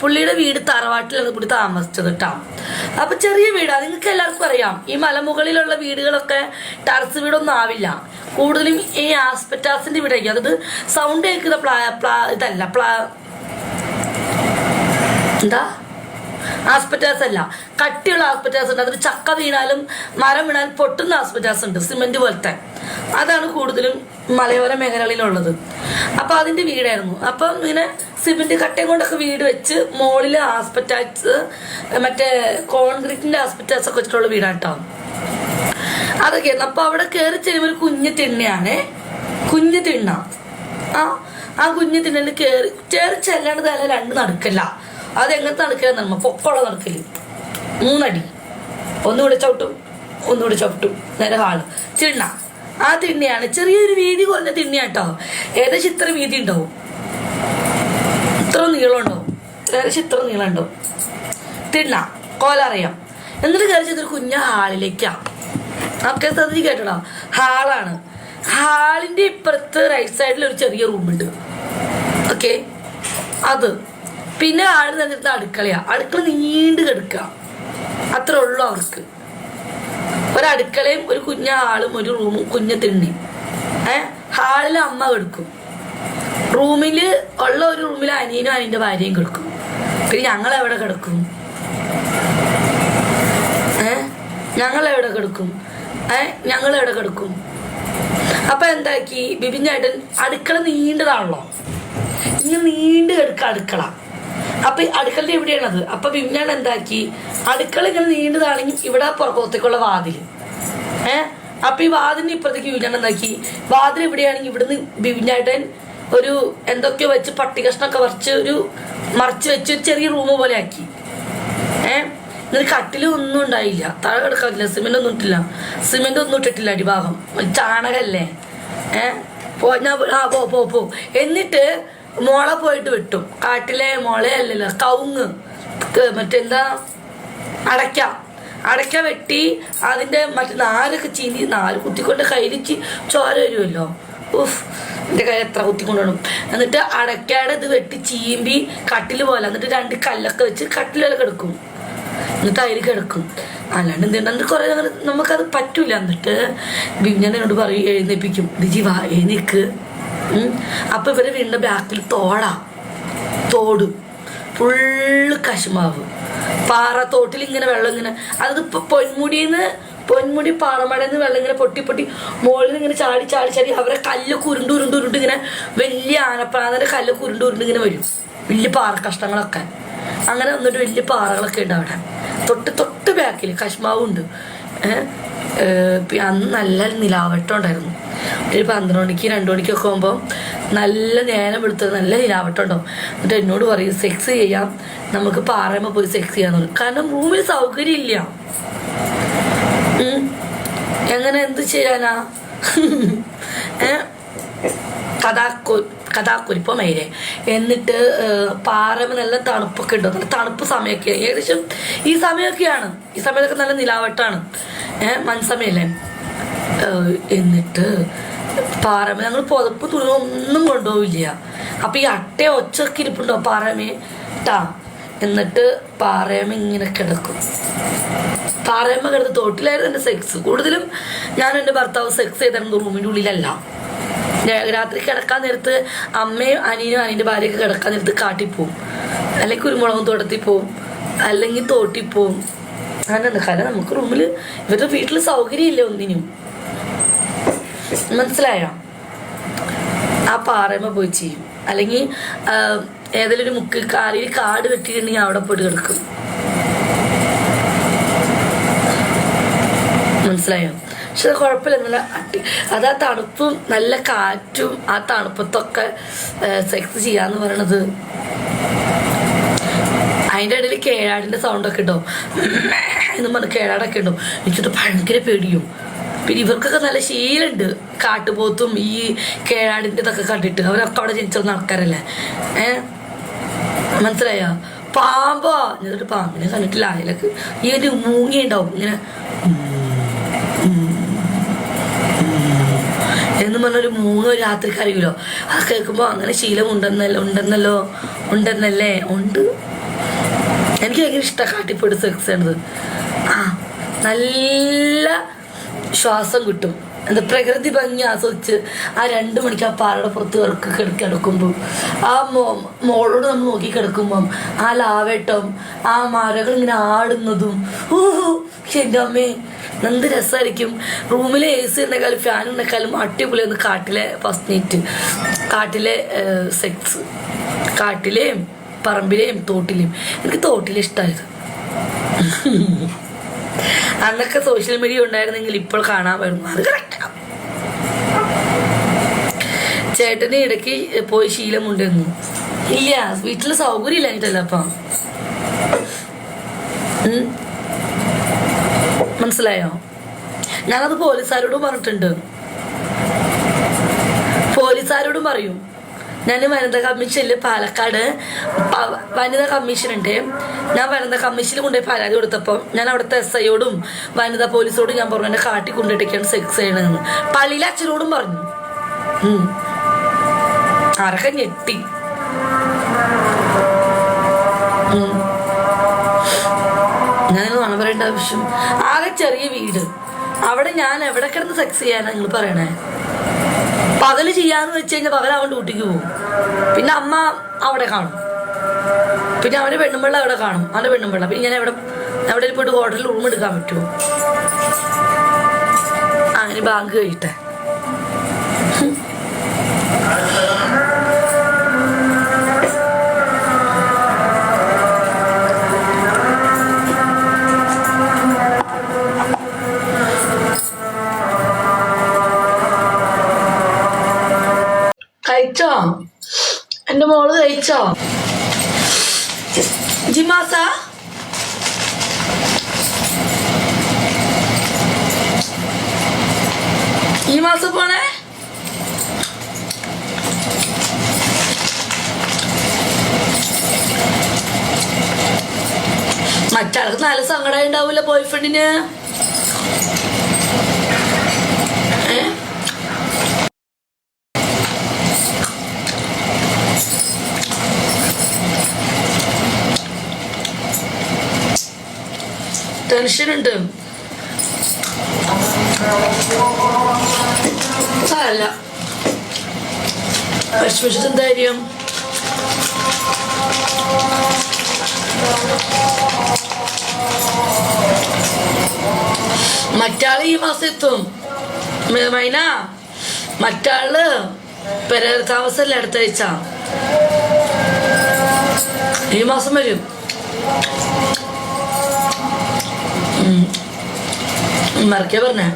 പുള്ളിയുടെ വീട് തറവാട്ടിലാണ് പുള്ളി താമസിച്ചത് കേട്ടോ അപ്പൊ ചെറിയ വീടാണ് നിങ്ങൾക്ക് എല്ലാവർക്കും അറിയാം ഈ മലമുകളിലുള്ള വീടുകളൊക്കെ ടർസ് വീടൊന്നും ആവില്ല. കൂടുതലും ഈ ആസ്പെറ്റാസിന്റെ വീടായിരിക്കും. അതായത് സൗണ്ട് കേൾക്കുന്ന പ്ലാ പ്ലാ ഇതല്ല പ്ലാ എന്താ? ആസ്പെറ്റാസ് അല്ല. കട്ടിയുള്ള ആസ്പെറ്റാസ് ഉണ്ട്. അതിന് ചക്ക വീണാലും മരം വീണാലും പൊട്ടുന്ന ആസ്പെറ്റാസ് ഉണ്ട്. സിമെന്റ് പോലത്തെ. അതാണ് കൂടുതലും മലയോര മേഖലകളിലുള്ളത്. അപ്പൊ അതിന്റെ വീടായിരുന്നു. അപ്പം ഇങ്ങനെ സിമെന്റ് കട്ടയും കൊണ്ടൊക്കെ വീട് വെച്ച് മുകളിൽ ആസ്പെറ്റാസ് മറ്റേ കോൺക്രീറ്റിന്റെ ആസ്പെറ്റാസ് ഒക്കെ വെച്ചിട്ടുള്ള വീടാണ് കേട്ടോ അതൊക്കെയായിരുന്നു അപ്പൊ അവിടെ കയറി ചെല്ലുമ്പോൾ ഒരു കുഞ്ഞു തിണ്ണയാണ്. കുഞ്ഞു തിണ്ണ. ആ ആ കുഞ്ഞു തിണ്ണയിൽ കയറി ചേറി ചെല്ലാണ്ട് തല രണ്ട് നടക്കല്ല. അത് എങ്ങനത്തെ നടക്കല നമ്മ പൊക്കോള നടക്കൽ. മൂന്നടി. ഒന്നുകൂടെ ചവിട്ടും ഒന്നുകൂടെ ചവിട്ടും നേരെ ഹാൾ. തിണ്ണ. ആ തിണ്ണയാണ്. ചെറിയൊരു വീതി കുറഞ്ഞ തിണ്ണയാട്ടോ. ഏകദേശം ഇത്ര വീതി ഉണ്ടാവും. ഇത്ര നീളം ഉണ്ടാവും. ഏകദേശം ഇത്ര നീളം ഉണ്ടാവും. തിണ്ണ കോലറിയാം. എന്നിട്ട് കയറി ഒരു കുഞ്ഞ ഹാളിലേക്കാ. അപ്പൊ ശ്രദ്ധിച്ച് കേട്ടോ ഹാളാണ്. ഹാളിന്റെ ഇപ്പുറത്ത് റൈറ്റ് സൈഡിൽ ഒരു ചെറിയ റൂമുണ്ട് ഓക്കെ അത്. പിന്നെ ആൾ നിന്നിട്ട് അടുക്കളയാ. അടുക്കള നീണ്ട് കിടക്കുക അത്രേ ഉള്ളൂ അവർക്ക്. ഒരടുക്കളയും ഒരു കുഞ്ഞ ആളും ഒരു റൂമും കുഞ്ഞ തിണ്ണി. ഏ? ഹാളിൽ അമ്മ കിടക്കും. റൂമിൽ ഉള്ള ഒരു റൂമിൽ അനിയനും അനിയന്റെ ഭാര്യയും കിടക്കും. പിന്നെ ഞങ്ങൾ എവിടെ കിടക്കും? ഞങ്ങൾ എവിടെ കിടക്കും? ഏ? ഞങ്ങൾ എവിടെ കിടക്കും? അപ്പൊ എന്താക്കി? ബിബിൻ ചേട്ടൻ അടുക്കള നീണ്ടതാണല്ലോ. ഇങ്ങനെ നീണ്ടു കിടക്കുക അടുക്കള. അപ്പൊ ഈ അടുക്കളയുടെ എവിടെയാണത് അപ്പൊ ബിബിൻ എന്താക്കി? അടുക്കള ഇങ്ങനെ നീണ്ടതാണെങ്കിൽ ഇവിടെ പുറത്തേക്കുള്ള വാതിൽ ഏ? അപ്പൊ ഈ വാതിലിന് ഇപ്പുറത്തേക്ക് ബിബിൻ എന്താക്കി? വാതിൽ എവിടെയാണെങ്കിൽ ഇവിടുന്ന് ചേട്ടൻ ഒരു എന്തൊക്കെയോ വെച്ച് പട്ടി കഷ്ണമൊക്കെ വറച്ച് ഒരു മറച്ച് വെച്ച് ഒരു ചെറിയ റൂം പോലെ ആക്കി. ഏ? എന്നിട്ട് കട്ടിലും ഒന്നും ഉണ്ടായില്ല. താഴെ കിടക്കാറില്ല. സിമെന്റ് ഒന്നും ഇട്ടില്ല. സിമെന്റ് ഒന്നും ഇട്ടിട്ടില്ല അടിഭാഗം. ചാണകല്ലേ? ഏ? പോ ഞാൻ ആ പോ പോ. എന്നിട്ട് മുള പോയിട്ട് വെട്ടും. കാട്ടിലെ മുളയല്ലല്ലോ കവുങ്ങ്. ക- മറ്റെന്താ? അടയ്ക്ക. അടയ്ക്ക വെട്ടി അതിന്റെ മറ്റേ നാലൊക്കെ ചീന്തി നാല് കുത്തിക്കൊണ്ട് കയ്യിലിച്ച് ചോര വരുമല്ലോ ഉഫ് എന്റെ കയ്യിൽ എത്ര കുത്തിക്കൊണ്ടു എന്നിട്ട് അടയ്ക്കയുടെ ഇത് വെട്ടി ചീമ്പി കട്ടിൽ പോലെ എന്നിട്ട് രണ്ട് കല്ലൊക്കെ വെച്ച് കട്ടിലൊക്കെ കിടക്കും. എന്നിട്ട് അതിൽ കിടക്കും. അല്ലാണ്ട് എന്തുണ്ടെന്ന് കുറെ നമുക്കത് പറ്റൂല. എന്നിട്ട് ബിബിനെ എന്നോട് പറയും എഴുന്നേപ്പിക്കും. ഡിജി വാ എഴുന്നേക്ക്. അപ്പൊ ഇവർ വീടിന്റെ ബാക്കിൽ തോടാ. തോടും. ഫുള്ള് കശുമാവ്. പാറ തോട്ടിൽ ഇങ്ങനെ വെള്ളം ഇങ്ങനെ. അത് ഇപ്പൊ പൊന്മുടിന്ന് പൊന്മുടി പാറമടന്ന് വെള്ളം ഇങ്ങനെ പൊട്ടി പൊട്ടി മുകളിൽ നിന്ന് ഇങ്ങനെ ചാടി ചാടി ചാടി അവരെ കല്ല് കുരുണ്ട് ഉരുണ്ട് ഉരുണ്ട് ഇങ്ങനെ വലിയ ആനപ്രാന്തന്റെ കല്ല് കുരുണ്ട് ഉരുണ്ട് ഇങ്ങനെ വരും. വലിയ പാറ കഷ്ണങ്ങളൊക്കെ. അങ്ങനെ വന്നിട്ട് വലിയ പാറകളൊക്കെ ഉണ്ട് അവിടെ. തൊട്ട് തൊട്ട് ബാക്കിൽ കശ്മാവുണ്ട്. അന്ന് നല്ല നിലാവട്ടം ഉണ്ടായിരുന്നു. ഒരു പന്ത്രണ്ട് മണിക്ക് രണ്ടു മണിക്കൊക്കെ പോകുമ്പോൾ നല്ല നേരം വെളുത്തത് നല്ല നിലാവട്ടം ഉണ്ടാവും എന്നിട്ട് എന്നോട് പറയും സെക്സ് ചെയ്യാം. നമുക്ക് പാറയുമ്പോൾ പോയി സെക്സ് ചെയ്യാന്ന് പറയും. കാരണം റൂമിൽ സൗകര്യം ഇല്ല. എങ്ങനെ എന്ത് ചെയ്യാനാ? ഏ? കഥാക്കു കഥാക്കുരിപ്പം മേരെ എന്നിട്ട് പാറമ നല്ല തണുപ്പൊക്കെ ഉണ്ടോ. നല്ല തണുപ്പ് സമയമൊക്കെ. ഏകദേശം ഈ സമയമൊക്കെയാണ്. ഈ സമയത്തൊക്കെ നല്ല നിലാവട്ടാണ്. ഏഹ് മൺസമയല്ലേ എന്നിട്ട് പാറമ ഞങ്ങൾ പുതപ്പ് തുണി ഒന്നും കൊണ്ടുപോവില്ല. അപ്പൊ ഈ അട്ട ഒച്ചൊക്കെ ഇരിപ്പുണ്ടോ പാറമേ? ടാ എന്നിട്ട് പാറയമ്മ ഇങ്ങനെ കിടക്കും. പാറയമ്മ കിടന്ന് തോട്ടിലായിരുന്നു എന്റെ സെക്സ് കൂടുതലും ഞാൻ എന്റെ ഭർത്താവ് സെക്സ് ചെയ്തിരുന്നത് റൂമിന്റെ ഉള്ളിലല്ല. രാത്രി കിടക്കാൻ നേരത്ത് അമ്മയും അനിയനും അനിയന്റെ ഭാര്യയൊക്കെ കിടക്കാൻ നേരത്ത് കാട്ടി പോവും. അല്ലെങ്കിൽ കുരുമുളകും തോട്ടത്തിൽ പോവും. അല്ലെങ്കിൽ തോട്ടിൽ പോവും. അങ്ങനെ കാരണം നമുക്ക് റൂമിൽ ഇവരുടെ വീട്ടിൽ സൗകര്യമില്ല ഒന്നിനും. മനസ്സിലായോ? ആ പാറയമ്മ പോയി ചെയ്യും. അല്ലെങ്കിൽ ഏതെങ്കിലും ഒരു മുക്കിൽ കാലിൽ കാട് കെട്ടിയിട്ടുണ്ടെങ്കിൽ അവിടെ പോയിട്ട് കിടക്കും. മനസ്സിലായോ? പക്ഷെ അത് കുഴപ്പമില്ല. നല്ല അട്ടി അത് ആ തണുപ്പും നല്ല കാറ്റും ആ തണുപ്പത്തൊക്കെ സെക്സ് ചെയ്യാന്ന് പറയണത്. അതിന്റെ ഇടയിൽ കേഴാടിന്റെ സൗണ്ടൊക്കെ ഉണ്ടാവും എന്ന് പറഞ്ഞ് കേഴാടൊക്കെ ഉണ്ടാവും എനിക്കത് ഭയങ്കര പേടിയും. പിന്നെ ഇവർക്കൊക്കെ നല്ല ശീലമുണ്ട് കാട്ടുപോത്തും ഈ കേഴാടിന്റെ ഇതൊക്കെ കണ്ടിട്ട്. അവരൊക്കെ അവിടെ ജനിച്ചിരുന്ന ആൾക്കാരല്ലേ? ഏ? മനസ്സിലായോ? പാമ്പോ? എന്നിട്ട് പാമ്പിനെ കണ്ടിട്ടില്ല. അതിലൊക്കെ ഈ ഒരു മൂങ്ങി ഉണ്ടാവും ഇങ്ങനെ എന്ന് പറഞ്ഞൊരു മൂന്നോ രാത്രിക്ക് അറിയില്ലോ അത് കേൾക്കുമ്പോൾ അങ്ങനെ ശീലം ഉണ്ടെന്നല്ലോ ഉണ്ടെന്നല്ലോ? ഉണ്ടെന്നല്ലേ? ഉണ്ട്. എനിക്ക് ഭയങ്കര ഇഷ്ടമാണ് കാട്ടിപ്പോയിട്ട് സെക്സ് ആണത് ആ നല്ല ശ്വാസം കിട്ടും. എന്താ പ്രകൃതി ഭംഗി ആസ്വദിച്ച് ആ രണ്ട് മണിക്ക് ആ പാറയുടെ പുറത്ത് കിടക്ക് കിടക്കി കിടക്കുമ്പോൾ ആ മോ മോളോട് നമ്മൾ നോക്കി കിടക്കുമ്പം ആ ലാവേട്ടം ആ മരകൾ ഇങ്ങനെ ആടുന്നതും ഓ എന്റെ അമ്മേ എന്ത് രസമായിരിക്കും റൂമിലെ എ സി ഉണ്ടെങ്കിലും ഫാൻ ഉണ്ടെങ്കിലും അടിപൊളിയൊന്ന് കാട്ടിലെ ഫസ്റ്റ് നൈറ്റ് കാട്ടിലെ സെക്സ് കാട്ടിലെയും പറമ്പിലെയും തോട്ടിലെയും. എനിക്ക് തോട്ടിലെ ഇഷ്ടമായത് അന്നൊക്കെ സോഷ്യൽ മീഡിയ ഉണ്ടായിരുന്നെങ്കിൽ ഇപ്പോൾ കാണാൻ വരുന്നു അത് കറക്റ്റാ ചേട്ടന് ഇടയ്ക്ക് പോയി ശീലമുണ്ടെന്നു ഇല്ല വീട്ടിൽ സൗകര്യം ഇല്ലായിട്ടല്ല അപ്പം. മനസ്സിലായോ? ഞാനത് പോലീസുകാരോടും പറഞ്ഞിട്ടുണ്ട്. പോലീസുകാരോടും പറയും. ഞാൻ വനിതാ കമ്മീഷനിൽ പാലക്കാട് വനിതാ കമ്മീഷൻ ഉണ്ട് ഞാൻ വനിതാ കമ്മീഷനിൽ കൊണ്ടുപോയി പരാതി കൊടുത്തപ്പോൾ ഞാൻ അവിടുത്തെ എസ് ഐയോടും വനിതാ പോലീസോടും ഞാൻ പറഞ്ഞു എന്നെ കാട്ടി കൊണ്ടിട്ടൊക്കെയാണ് സെക്സ് ചെയ്യണമെന്ന് പള്ളിയിലെ അച്ഛനോടും പറഞ്ഞു. ആരൊക്കെ ഞെട്ടി. ഞാൻ നുണ പറയേണ്ട ആവശ്യം. ആകെ ചെറിയ വീട്. അവിടെ ഞാൻ എവിടെ കിടന്ന് സെക്സ് ചെയ്യാനാ നിങ്ങൾ പറയണേ? പകൽ ചെയ്യാന്ന് വെച്ച് കഴിഞ്ഞാൽ പകൽ അവൻ ഡ്യൂട്ടിക്ക് പോകും. പിന്നെ അമ്മ അവിടെ കാണും. പിന്നെ അവന്റെ പെണ്ണുമ്പിള്ള അവിടെ കാണും. അവന്റെ പെണ്ണുമ്പിള്ള. പിന്നെ ഞാൻ എവിടെ എവിടെ പോയിട്ട് ഹോട്ടലിൽ റൂം എടുക്കാൻ പറ്റുമോ? അങ്ങനെ ബാങ്ക് കഴിട്ടെ കഴിച്ചോ? എന്റെ മോൾ കഴിച്ചോ? ജിമാസ? ഈ മാസം പോണേ? മറ്റാൾക്ക് നല്ല സങ്കടം ഉണ്ടാവൂല ബോയ് ടെൻഷനുണ്ട് അല്ല വിഷമിച്ചിട്ട് എന്തായാലും മറ്റാൾ ഈ മാസം എത്തും മൈന മറ്റാൾ പെര താമസല്ലേ അടുത്തയച്ച ഈ മാസം വരും. മറക്കേ പറഞ്ഞേ